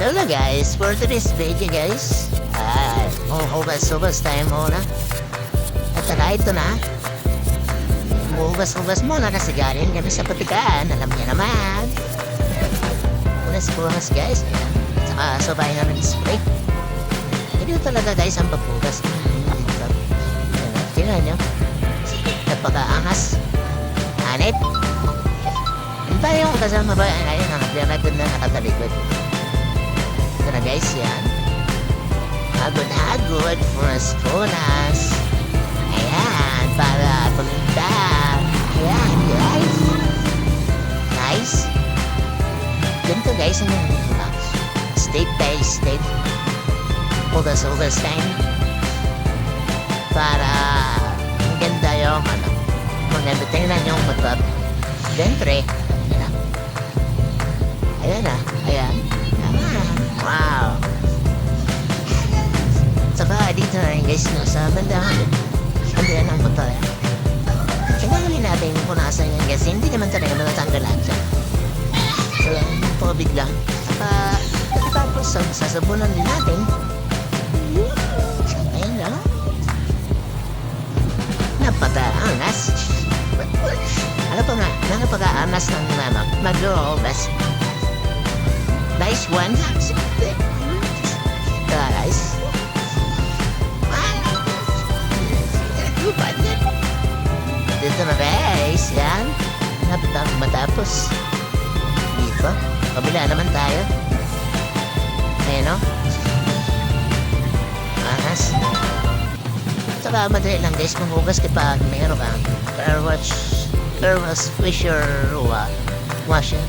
Hello guys, for today's video guys, ah, hugas-hugas tayo muna. At saka ito na, hugas-hugas muna kasi galing kami sa patikaan, alam niya naman. Hugas-hugas guys, ayan. Saka sabay na nag-spray. Hindi talaga guys ang paghugas. Tingnan nyo, napaka-angas. Anit. Ano yung kasama ba? Ayun, ang na nakatalikod. Ito na guys, yan. Hagod-hagod for us bonus. Ayan, para pumunta. Ayan, guys. Nice. Ganito guys, ang uh, state by state. Ugas, ugas time. Para maganda yung ano, maganda tingnan yung motor. Siyempre, ayan na. Ayan na, ayan. Wow. Saka dito rin guys, no, sa bandahan. Bandahan ng motor. Tingnan natin kung nasa yan guys. Hindi naman talaga matatanggalan siya. So, yung lang. Saka, tapos sa- sasabunan din natin. Ayan lang. Napaka-angas. Ano pa nga? Napaka-angas ng mama. Mag-roll-bas. Nice one. Guys. Dito na guys. Yan. Lapit na matapos. Dito. Kabila naman tayo. Ayan o. Ahas. Saka madali lang guys kung hugas kapag mayroon kang airwash airwash fisher uh, washer.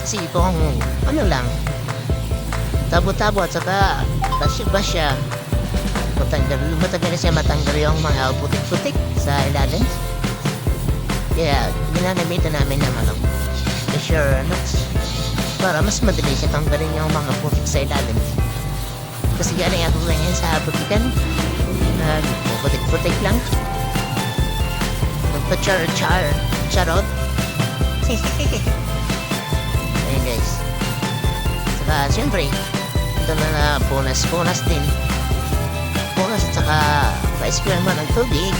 Kasi kung ano lang, tabo-tabo at saka basya-basya, matanggal, matagal na siya matanggal yung mga putik-putik sa ilalim. Kaya ginagamitan namin ng ano, fisher ano, para mas madali siya tanggalin yung mga putik sa ilalim. Kasi galing ako ngayon sa butikan, nag putik-putik lang. Nagpa-char-char, charot. Ayan guys. Saka siyempre, ito na na bonus-bonus din. Bonus at saka pa-square mo ng tubig.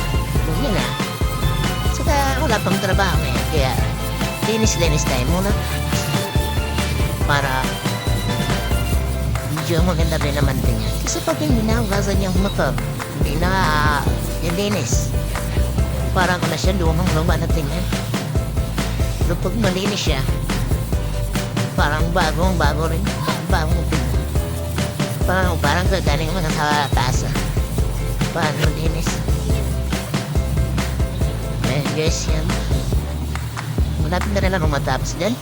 Yun na. Saka wala pang trabaho ngayon. Kaya linis-linis tayo muna. Para medyo maganda rin naman din yan. Kasi pag hindi nahugasan yung motor, hindi na nilinis. Parang ano siya, lumang luma na tingnan. Pero pag malinis siya, parang bagong bago rin. Bagong. Parang, parang gagaling mo na sa taas. ah. Parang malinis. Eh, guys, yan. Malapit na rin ako matapos dyan.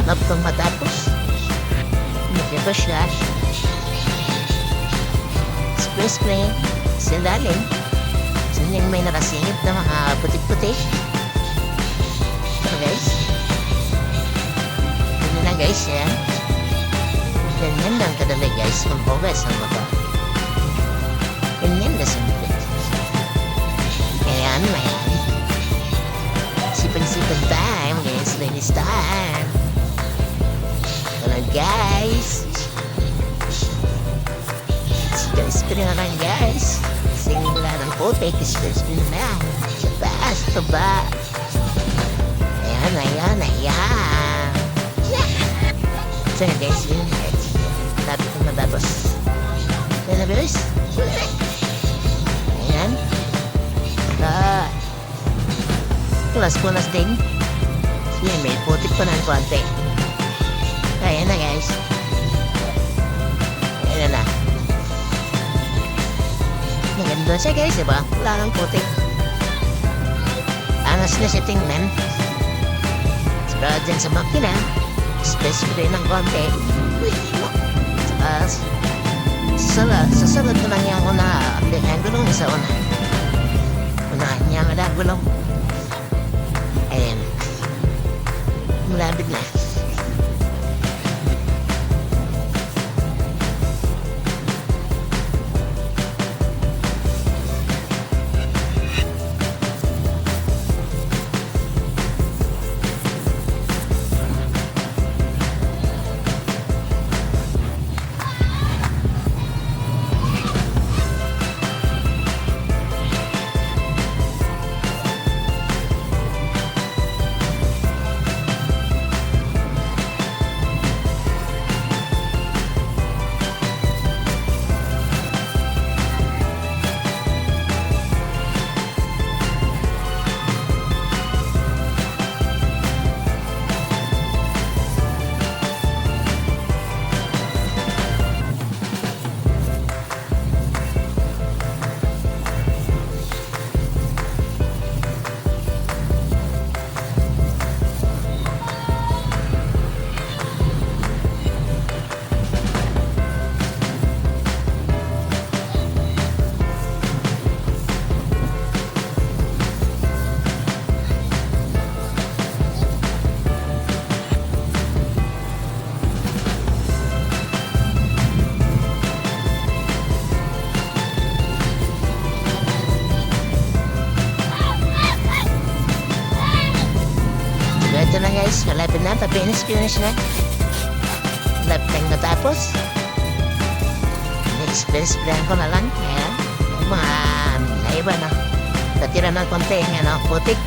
Malapit kang matapos. Magkita siya. Sa lalim. Sa yung may nakasingit na mga putik-putik. So guys. Yun na guys, yan. Ganyan lang kadali guys, ang motor. Ganyan na simple. Ayan, ayan. Sipag-sipag time, guys. Linis time. Hello guys. Spray na lang guys. Simula ng putik, spray na. Sa taas, sa ba. Ayan, ayan, ayan. So guys, yun guys. Lapit na matapos. Ayan na guys. Ayan. Ah. Plus-plus din. Yan, may putik pa ng konti. Ayan na guys. Ayan na. Maganda siya guys, diba? Wala nang putik. Angas na siya tingnan. Saka dyan sa makina, rin ng konti. Saka, sasala, sasalat ko lang yung una, ang gulong sa una. Unahan niya ang gulong. Ayan. Malapit na. Na, pa-finish-finish na. Lap lang natapos. Express-plan ko na lang. Ayan. Yung mga naiba na. Natira ng konti, ano, putik.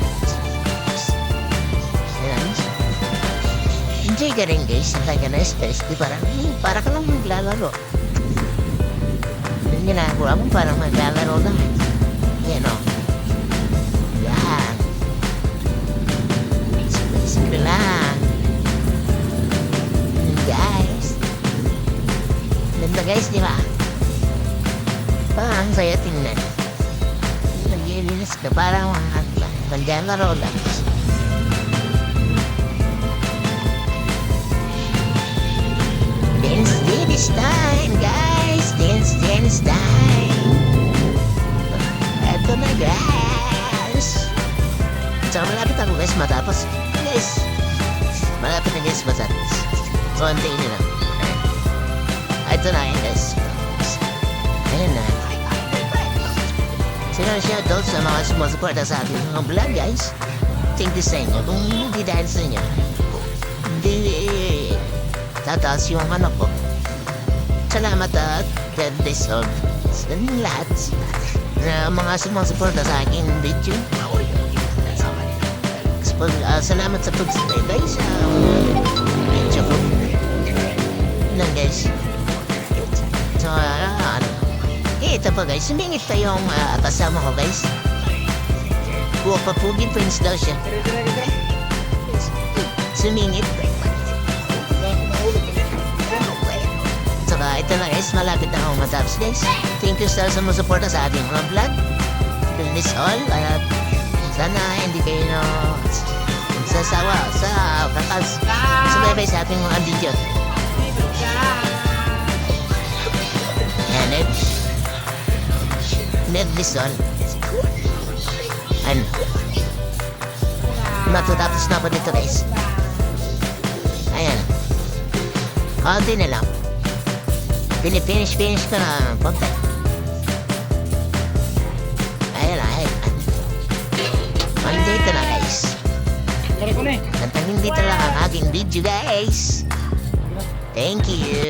Ayan. Enjoy ka rin guys, ang kanya na stress. Di parang, eh, para ka lang maglalaro. Yung ginagawa mo, parang maglalaro na. Yan o. Yan. Simple-simple Ganda guys, di ba? Parang saya tingnan. Nag-release ka parang mga maglalaro lang. Dance, dance time, guys! Dance, dance time! Eto na, guys! So, malapit ako, guys, matapos. Guys! Malapit na, guys, matapos. Konti na lang. Na, yun, guys. Ayan na. Sino shoutout sa mga sumusuporta sa ating mga vlog, guys. Thank you sa inyo. Kung hindi dahil sa inyo, hindi tataas yung ano ko. Salamat at God bless all sa lahat na mga sumusuporta sa aking video. Spag, ah, salamat sa pag-subscribe sa video ko. Lang guys. So, ano. Eh, ito pa guys, sumingit pa yung ah, kasama ko guys. Kuha pa Pugi Prince daw siya. Sumingit. Saka ito na guys, malapit na akong matapos guys. Thank you sa sumusuporta sa ating mga vlog. This all. At sana hindi kayo no, sasawa sa kakas. Sumaybay sa ating mga video. Yan, Ned. Ned Lison. Ano? Matatapos na po dito guys. Ayan. Konti na lang. Pinipinish-finish ko na konti. Ayan na, ayan. Nandito na guys. Na eh. Nandito lang ang aking video guys. Thank you.